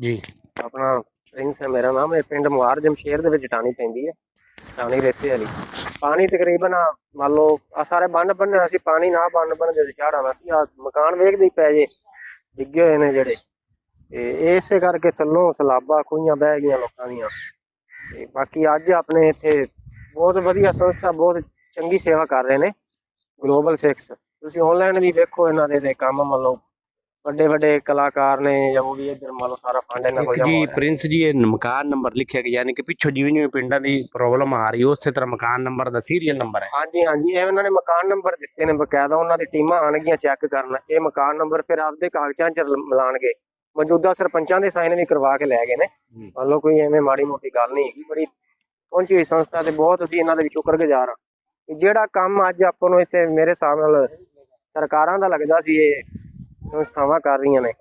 ਜੀ। ਆਪਣਾ ਪ੍ਰਿੰਸ ਹੈ ਮੇਰਾ ਨਾਮ ਇਹ ਪਿੰਡ ਮੁਹਾਰ ਜਮਸ਼ੇਰ ਦੇ ਵਿੱਚ ਟਾਣੀ ਪੈਂਦੀ ਹੈ ਟਾਣੀ ਰੇਤੇ ਵਾਲੀ। ਪਾਣੀ ਤਕਰੀਬਨ ਆ, ਮੰਨ ਲਓ ਆ ਸਾਰੇ ਬੰਨ ਬੰਨਿਆ ਸੀ ਪਾਣੀ ਨਾ ਬੰਨ ਬੰਨ ਜਦੋਂ ਚੜ ਸੀ ਆ ਮਕਾਨ ਵੇਖਦੇ ਹੀ ਪੈ ਜੇ ਡਿੱਗੇ ਹੋਏ ਨੇ ਜਿਹੜੇ। ਤੇ ਇਸੇ ਕਰਕੇ ਥੱਲੋਂ ਸਲਾਬਾ ਖੂਹੀਆਂ ਬਹਿ ਗਈਆਂ ਲੋਕਾਂ ਦੀਆਂ। ਤੇ ਬਾਕੀ ਅੱਜ ਆਪਣੇ ਇੱਥੇ ਬਹੁਤ ਵਧੀਆ ਸੰਸਥਾ ਬਹੁਤ ਚੰਗੀ ਸੇਵਾ ਕਰ ਰਹੇ ਨੇ ਗਲੋਬਲ 6 ਤੁਸੀਂ ਆਨਲਾਈਨ ਵੀ ਵੇਖੋ ਇਹਨਾਂ ਦੇ ਕੰਮ ਮੰਨ ਲਓ। ਵੱਡੇ ਵੱਡੇ ਕਲਾਕਾਰ ਨੇ ਜਾਂ ਉਹ ਵੀ ਇੱਧਰ ਮੰਨ ਲਓ ਸਾਰਾ ਫੰਡ ਇਹਨਾਂ ਕੋਲ ਇੱਕ ਜੀ। ਪ੍ਰਿੰਸ ਜੀ ਇਹ ਮਕਾਨ ਨੰਬਰ ਲਿਖਿਆ ਗਿਆ ਯਾਨੀ ਕਿ ਪਿੱਛੋਂ ਜਿਵੇਂ ਜਿਵੇਂ ਪਿੰਡਾਂ ਦੀ ਪ੍ਰੋਬਲਮ ਆ ਰਹੀ ਹੈ ਉਸੇ ਤਰ੍ਹਾਂ ਮਕਾਨ ਨੰਬਰ ਦਾ ਸੀਰੀਅਲ ਨੰਬਰ ਹੈ। ਹਾਂਜੀ ਹਾਂਜੀ ਇਹ ਉਹਨਾਂ ਨੇ ਮਕਾਨ ਨੰਬਰ ਦਿੱਤੇ ਨੇ ਬਕਾਇਦਾ ਉਹਨਾਂ ਦੀ ਟੀਮਾਂ ਆਣਗੀਆਂ ਚੈੱਕ ਕਰਨ। ਇਹ ਮਕਾਨ ਨੰਬਰ ਫਿਰ ਆਪਦੇ ਕਾਗਜ਼ਾਂ 'ਚ ਮਿਲਾਣਗੇ ਮੌਜੂਦਾ ਸਰਪੰਚਾਂ ਦੇ ਸਾਈਨ ਵੀ ਕਰਵਾ ਕੇ ਲੈ ਗਏ ਨੇ। ਹੂੰ। ਮੰਨ ਲਓ ਕੋਈ ਐਵੇਂ ਮਾੜੀ ਮੋਟੀ ਗੱਲ ਨਹੀਂ ਹੈਗੀ ਬੜੀ ਪਹੁੰਚੀ ਹੋਈ ਸੰਸਥਾ ਤੇ ਬਹੁਤ ਅਸੀਂ ਇਹਨਾਂ ਦੇ ਵੀ ਸ਼ੁਕਰਗੁਜ਼ਾਰ ਹਾਂ। ਕਿ ਜਿਹੜਾ ਕੰਮ ਅੱਜ ਆਪਾਂ ਨੂੰ ਇੱਥੇ ਮੇਰੇ ਹਿਸਾਬ ਨਾਲ ਸਰਕਾਰਾਂ ਦਾ ਲੱਗਦਾ ਸੀ ਇਹ ਸੰਸਥਾਵਾਂ ਕਰ ਰਹੀਆਂ ਨੇ।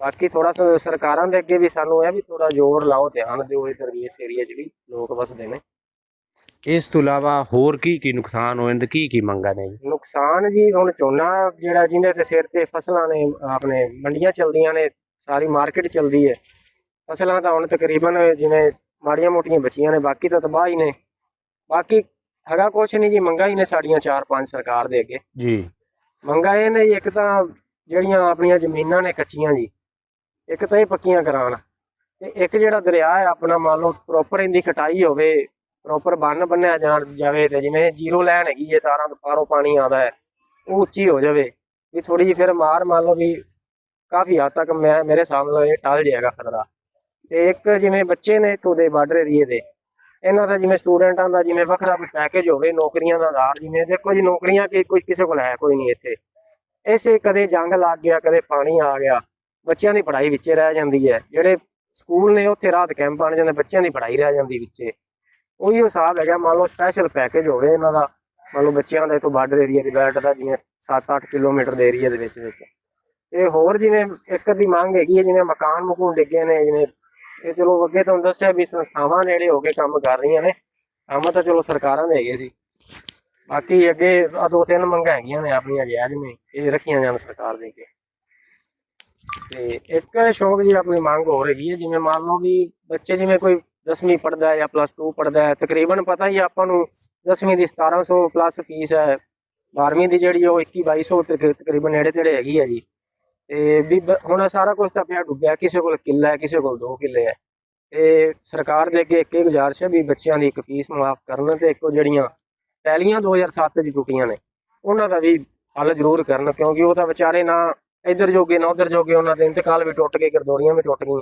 ਬਾਕੀ ਥੋੜਾ ਸਰਕਾਰਾਂ ਦੇ ਅੱਗੇ ਵੀ ਸਾਨੂੰ ਇਹ ਵੀ ਥੋੜਾ ਜ਼ੋਰ ਲਾਓ ਧਿਆਨ ਦਿਓ ਇਧਰ ਇਸ ਏਰੀਆ 'ਚ ਵੀ ਲੋਕ ਵਸਦੇ ਨੇ। ਇਸ ਤੋਂ ਇਲਾਵਾ ਹੋਰ ਕੀ ਕੀ ਨੁਕਸਾਨ ਹੋਏ ਨੇ ਕੀ ਕੀ ਮੰਗਾਂ ਨੇ ਜੀ? ਨੁਕਸਾਨ ਜੀ ਹੁਣ ਝੋਨਾ ਜਿਹੜਾ ਜਿਹਦੇ ਤੇ ਸਿਰ ਤੇ ਫਸਲਾਂ ਨੇ ਆਪਣੇ ਮੰਡੀਆਂ ਚਲਦੀਆਂ ਨੇ ਸਾਰੀ ਮਾਰਕੀਟ ਚਲਦੀ ਹੈ। ਫਸਲਾਂ ਤਾਂ ਹੁਣ ਤਕਰੀਬਨ ਜਿਵੇਂ ਮਾੜੀਆਂ ਮੋਟੀਆਂ ਬਚੀਆਂ ਨੇ ਬਾਕੀ ਤਾਂ ਤਬਾਹ ਹੀ ਨੇ। ਬਾਕੀ ਹੈਗਾ ਕੁਛ ਨਹੀਂ ਜੀ ਮੰਗਾ ਹੀ ਨੇ ਸਾਡੀਆਂ 4-5 ਸਰਕਾਰ ਦੇ ਅੱਗੇ। ਜੀ। ਮੰਗਾ ਇਹ ਨੇ ਇੱਕ ਤਾਂ ਜਿਹੜੀਆਂ ਆਪਣੀਆਂ ਜ਼ਮੀਨਾਂ ਨੇ ਕੱਚੀਆਂ ਜੀ, ਇੱਕ ਤਾਂ ਇਹ ਪੱਕੀਆਂ ਕਰਾਉਣ। ਤੇ ਇੱਕ ਜਿਹੜਾ ਦਰਿਆ ਹੈ, ਆਪਣਾ ਮੰਨ ਲਓ ਪ੍ਰੋਪਰ ਇਹਦੀ ਕਟਾਈ ਹੋਵੇ ਪ੍ਰੋਪਰ ਬੰਨ ਬੰਨਿਆ ਜਾਣ ਜਾਵੇ ਤੇ ਜਿਵੇਂ ਜ਼ੀਰੋ ਲਾਈਨ ਹੈਗੀ ਹੈ, ਤਾਰਾਂ ਤੋਂ ਪਾਰੋਂ ਪਾਣੀ ਆਉਂਦਾ ਹੈ, ਉਹ ਉੱਚੀ ਹੋ ਜਾਵੇ। ਵੀ ਥੋੜੀ ਜਿਹੀ ਫਿਰ ਮਾਰ ਮੰਨ ਲਓ ਵੀ ਕਾਫੀ ਹੱਦ ਤੱਕ ਮੈਂ, ਮੇਰੇ ਸਾਹਮਣੇ ਇਹ ਟਲ ਜਾਏਗਾ ਖਤਰਾ। ਤੇ ਇੱਕ ਜਿਵੇਂ ਬੱਚੇ ਨੇ ਇੱਥੋਂ ਦੇ ਬਾਰਡਰ ਏਰੀਏ ਦੇ, ਇਹਨਾਂ ਦਾ ਜਿਵੇਂ ਸਟੂਡੈਂਟਾਂ ਦਾ ਜਿਵੇਂ ਵੱਖਰਾ ਪੈਕੇਜ ਹੋਵੇ, ਨੌਕਰੀਆਂ ਦਾ ਆਧਾਰ ਜਿਵੇਂ ਦੇਖੋ ਜੀ, ਨੌਕਰੀਆਂ ਕਿ ਕੁਝ ਕਿਸੇ ਕੋਲ ਹੈ ਕੋਈ ਨਹੀਂ ਇੱਥੇ। ਇਸੇ ਕਦੇ ਜੰਗ ਲੱਗ ਗਿਆ, ਕਦੇ ਪਾਣੀ ਆ ਗਿਆ। ਬੱਚਿਆਂ ਦੀ ਪੜ੍ਹਾਈ ਵਿੱਚੇ ਰਹਿ ਜਾਂਦੀ ਹੈ। ਜਿਹੜੇ ਸਕੂਲ ਨੇ, ਉੱਥੇ ਰਾਤ ਕੈਂਪ ਬਣ ਜਾਂਦੇ, ਬੱਚਿਆਂ ਦੀ ਪੜ੍ਹਾਈ ਰਹਿ ਜਾਂਦੀ ਵਿੱਚੇ। ਉਹੀ ਹਿਸਾਬ ਹੈਗਾ, ਮੰਨ ਲਓ ਸਪੈਸ਼ਲ ਪੈਕੇਜ ਹੋਵੇ ਇਹਨਾਂ ਦਾ। ਮੰਨ ਲਓ ਬੱਚਿਆਂ ਦਾ ਇਥੋਂ ਬਾਰਡਰ ਏਰੀਆ ਦੀ ਬੈਲਟ ਦਾ, ਜਿਵੇਂ 7-8 ਕਿਲੋਮੀਟਰ ਦੇ ਏਰੀਆ ਦੇ ਵਿੱਚ ਵਿੱਚ। ਇਹ ਹੋਰ ਜਿਵੇਂ ਇੱਕ ਦੀ ਮੰਗ ਹੈਗੀ ਹੈ, ਜਿਵੇਂ ਮਕਾਨ ਮਕੂਨ ਡਿੱਗੇ ਨੇ, ਜਿਵੇਂ ਇਹ ਚਲੋ ਅੱਗੇ ਤੁਹਾਨੂੰ ਦੱਸਿਆ ਵੀ ਸੰਸਥਾਵਾਂ ਨੇੜੇ ਹੋ ਕੇ ਕੰਮ ਕਰ ਰਹੀਆਂ ਨੇ। ਕੰਮ ਤਾਂ ਚਲੋ ਸਰਕਾਰਾਂ ਦੇ ਹੈਗੇ ਸੀ। ਬਾਕੀ ਅੱਗੇ ਆ ਦੋ ਤਿੰਨ ਮੰਗਾਂ ਹੈਗੀਆਂ ਨੇ ਆਪਣੀਆਂ ਜਾਇਜ਼ ਨੇ ਇਹ ਰੱਖੀਆਂ ਜਾਣ ਸਰਕਾਰ ਦੇ ਕੇ ਤੇ ਇੱਕ ਸ਼ੌਕ ਜੀ ਆਪਣੀ ਮੰਗ ਹੋ ਰਹੀ ਹੈ ਜਿਵੇਂ ਮੰਨ ਲਓ ਵੀ ਬੱਚੇ ਜਿਵੇਂ ਕੋਈ 10ਵੀਂ ਪੜਦਾ ਹੈ ਜਾਂ ਪਲੱਸ 2 ਪੜਦਾ ਹੈ, ਤਕਰੀਬਨ ਪਤਾ ਹੀ ਆਪਾਂ ਨੂੰ 10ਵੀਂ ਦੀ 1700 ਪਲੱਸ ਫੀਸ ਹੈ 12ਵੀਂ ਦੀ ਜਿਹੜੀ ਉਹ 21 2200 ਤਕ- ਤਕਰੀਬਨ ਨੇੜੇ ਤੇੜੇ ਹੈਗੀ ਹੈ ਜੀ। ਤੇ ਵੀ ਹੁਣ ਸਾਰਾ ਕੁਝ ਤਾਂ ਪਿਆ ਡੁੱਬਿਆ, ਕਿਸੇ ਕੋਲ ਕਿੱਲਾ ਹੈ, ਕਿਸੇ ਕੋਲ 2 ਕਿੱਲੇ ਹੈ। ਤੇ ਸਰਕਾਰ ਦੇ ਅੱਗੇ ਇੱਕ ਹੀ ਗੁਜ਼ਾਰਿਸ਼ ਹੈ ਵੀ ਬੱਚਿਆਂ ਦੀ ਇੱਕ ਫੀਸ ਮਾਫ ਕਰਨ ਤੇ ਇੱਕੋ ਜਿਹੜੀਆਂ ਪਹਿਲੀਆਂ 2007 ਚ ਟੁੱਟੀਆਂ ਨੇ। ਉਹਨਾਂ ਦਾ ਵੀ ਹੱਲ ਜ਼ਰੂਰ ਕਰਨ, ਕਿਉਂਕਿ ਉਹ ਤਾਂ ਵਿਚਾਰੇ ਨਾ ਇੱਧਰ ਜੋਗੇ ਨਾ ਉੱਧਰ ਜੋਗੇ, ਉਹਨਾਂ ਦੇ ਇੰਤਕਾਲ ਵੀ ਟੁੱਟ ਗਏ ਗਰਦੋਰੀਆਂ ਵੀ ਟੁੱਟ ਗਈਆਂ।